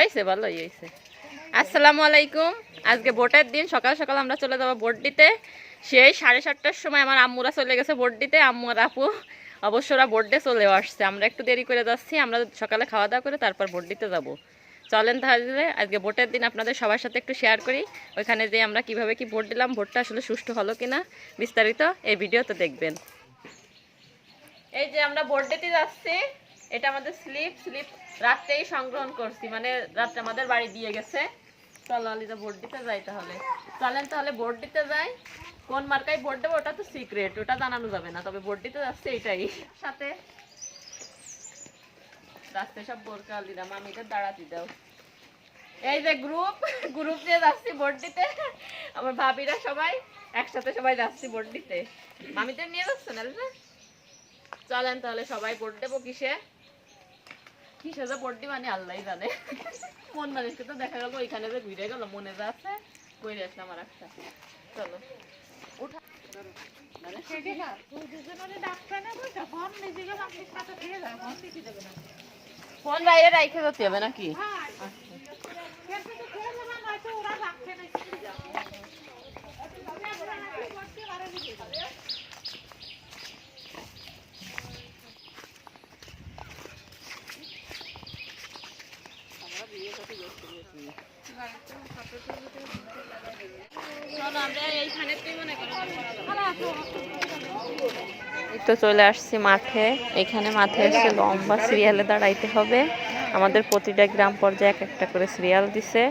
হয়েছে ভালোই হয়েছে। আসসালামু আলাইকুম। আজকে ভোটের দিন, সকাল সকাল আমরা চলে যাব ভোট দিতে। সেই সাড়ে সাতটার সময় আমার আম্মুরা চলে গেছে ভোট দিতে। আম্মু আর আপু, অবশ্য ওরা ভোট দিয়ে চলেও আসছে। আমরা একটু দেরি করে যাচ্ছি, আমরা সকালে খাওয়া দাওয়া করে তারপর ভোট দিতে যাব। চলেন তাহলে, আজকে ভোটের দিন আপনাদের সবার সাথে একটু শেয়ার করি। ওইখানে যে আমরা কীভাবে কি ভোট দিলাম, ভোটটা আসলে সুষ্ঠু হলো কিনা, বিস্তারিত এই ভিডিওতে দেখবেন। এই যে আমরা ভোট দিতে যাচ্ছি, এটা আমাদের স্লিপ। স্লিপ রাত্রেই সংগ্রহণ করছি মানে রাত্রে আমাদের বাড়ি দিয়ে গেছে। চলো আলিদা ভোট দিতে যাই তাহলে। চলেন তাহলে ভোট দিতে যাই। কোন মার্কায় ভোট দেবো ওটা তো সিক্রেট ওটা জানানো যাবে না, তবে ভোট দিতে যাচ্ছে এটাই সাথে রাস্তায় সব বোরকা মামিদের দাঁড়াতে দাও। এই যে গ্রুপ গ্রুপ নিয়ে যাচ্ছি ভোট দিতে। আমার ভাবিরা সবাই একসাথে সবাই যাচ্ছি ভোট দিতে। মামিদের নিয়ে যাচ্ছেন আলিদা? চলেন তাহলে সবাই ভোট দেবো কিসে? কিসে সাজা মানে আল্লাহ জানে। মন মানুষকে তো দেখা গেল ওইখানে যে ঘুরে গেল মনে যা আছে কইরে আসলাম আর একটা চলো উঠা। ফোন বাইরে রাইখে যেতে হবে নাকি? চলো আমরা এইখানে তুই মনে করো এই তো চলে আসছি মাঠে। এখানে মাঠে এসে লম্বা সিরিয়ালে দাঁড়াইতে হবে। আমাদের প্রতিটা গ্রাম পর্যায়ে এক একটা করে সিরিয়াল দিছে।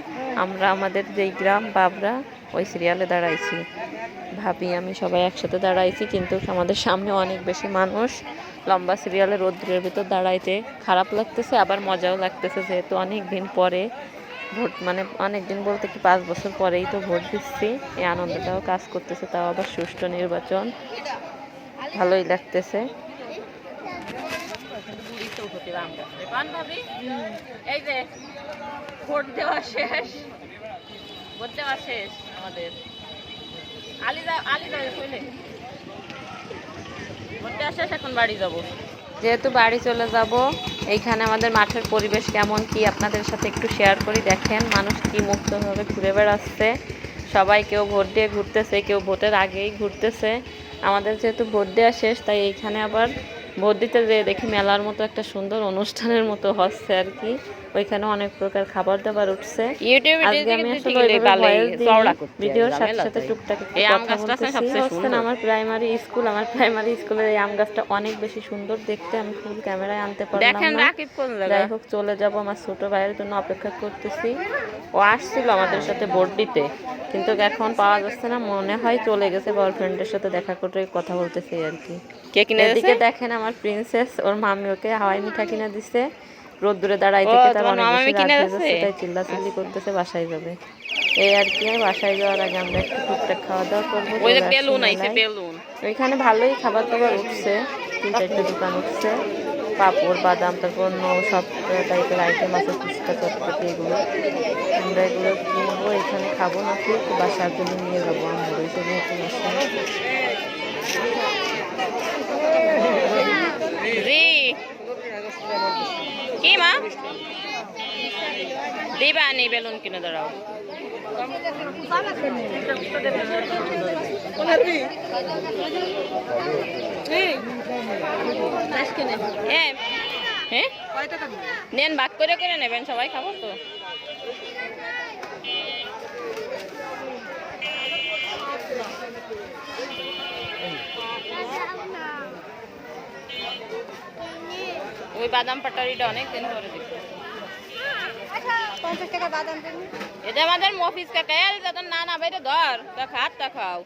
আমরা, আমাদের যেই গ্রাম, বাবরা, ওই সিরিয়ালে দাঁড়াইছি। ভাবি, আমি সবাই একসাথে দাঁড়াইছি, কিন্তু আমাদের সামনে অনেক বেশি মানুষ। লম্বা সিরিয়ালে রোদ্রের ভিতর দাঁড়াইতে খারাপ লাগতেছে, আবার মজাও লাগতেছে, যেহেতু অনেক দিন পরে ভোট মানে অনেক দিন বলতে কি পাঁচ বছর পরেই তো ভোট দিচ্ছি। এই আনন্দটাও কাজ করতেছে তাও আবার সুষ্ঠু নির্বাচন। ভালোই লাগতেছে। এই যে ভোট দেওয়া শেষ। ভোট দেওয়া শেষ আমাদের। আলিদা আলিদা কইলে? ভোট দেওয়া শেষ এখন বাড়ি যাব। যেহেতু বাড়ি চলে যাব এইখানে আমাদের মাঠের পরিবেশ কেমন কি আপনাদের সাথে একটু শেয়ার করি? দেখেন মানুষ কি মুক্তভাবে ঘুরে বেড়াচ্ছে। সবাই কেউ ভোট দিয়ে ঘুরতেছে, কেউ ভোটের আগেই ঘুরতেছে। আমাদের যেহেতু ভোট দেওয়া শেষ, তাই এইখানে আবার ভোট দিতে যেয়ে দেখি মেলার মতো একটা সুন্দর অনুষ্ঠানের মতো হচ্ছে আর কি ওইখানে অনেক প্রকার খাবার দাবার উঠছে। ভিডিওর সাথে সাথে টুকটাক আমার প্রাইমারি স্কুল আমার প্রাইমারি স্কুলের এই আম গাছটা অনেক বেশি সুন্দর দেখতে আমি ফুল ক্যামেরায় আনতে পারলাম যাই হোক চলে যাব আমার ছোট ভাইয়ের জন্য অপেক্ষা করতেছি। ও আসছিল আমাদের সাথে ভোট দিতে কিন্তু এখন পাওয়া যাচ্ছে না মনে হয় চলে গেছে বয়ফ্রেন্ডের সাথে দেখা করে কথা বলতেছে আর কি। কে কিনে দেখেন আমার প্রিন্সেস ওর মামি ওকে হাওয়াই মিঠা কিনে দিছে রোদ্দুরে দাঁড়াই থেকে তার অনেক বেশি? তাই চিল্লাচিল্লি করতেছে বাসায় যাবে। এই আর কি বাসায় যাওয়ার আগে আমরা একটু টুকটাক খাওয়া দাওয়া করব ওইখানে ভালোই খাবার দাবার উঠছে তিন চারটে দোকান উঠছে। পাঁপড় বাদাম তারপর অন্য সব টাইপের আইটেম আছে ফুচকা চটপটি এগুলো। আমরা এগুলো কিনবো এখানে খাব নাকি বাসার জন্য নিয়ে যাব আমরা ওই জন্য একটু রি কি মা দিবা নি বেলুন কিনে দাঁড়াও। নেন, ভাগ করে করে নেবেন, সবাই খাব তো। ওই বাদাম পাটারিটা অনেক দিন ধরে দেখি পঞ্চাশ টাকা বাদাম দেন। এটা আমাদের মফিস কাকা। এল যত না না বাইরে ধর। তা খাত তা খাও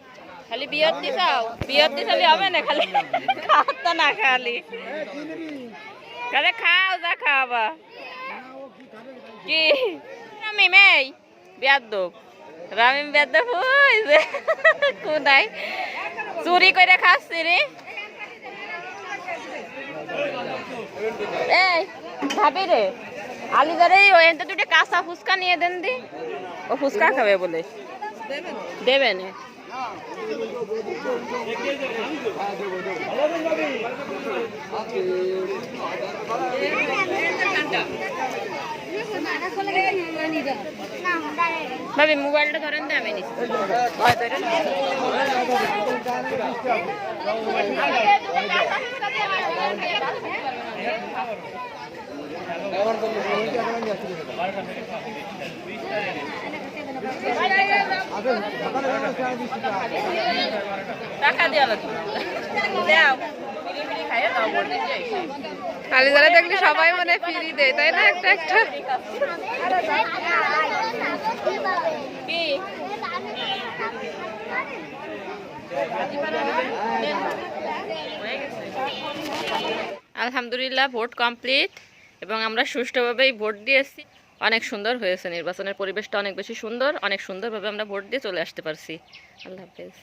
খালি বিয়ত দি চাও বিয়ত দি চালি হবে না খালি? খাত তো না খালি। কালে খাও, যা খাওয়াবা। কি? আমি মেই বিয়ার দোক রামিম ওই যে কোনাই চুরি করে খাচ্ছি রে। এই, ভাবি রে। আলিদারে ওই দুটো কাঁচা ফুচকা নিয়ে দেন দি। ও ফুচকা খাবে বলে। দেবে না। ভাবি, মোবাইলটা ধরেন তো আমি নিচ্ছি যারা দেখলে সবাই মানে ফ্রি দেয় তাই না একটা একটা? আলহামদুলিল্লাহ ভোট কমপ্লিট এবং আমরা সুষ্ঠুভাবেই ভোট দিয়েছি। অনেক সুন্দর হয়েছে নির্বাচনের পরিবেশটা অনেক বেশি সুন্দর, অনেক সুন্দরভাবে আমরা ভোট দিয়ে চলে আসতে পারছি। আল্লাহ হাফেজ।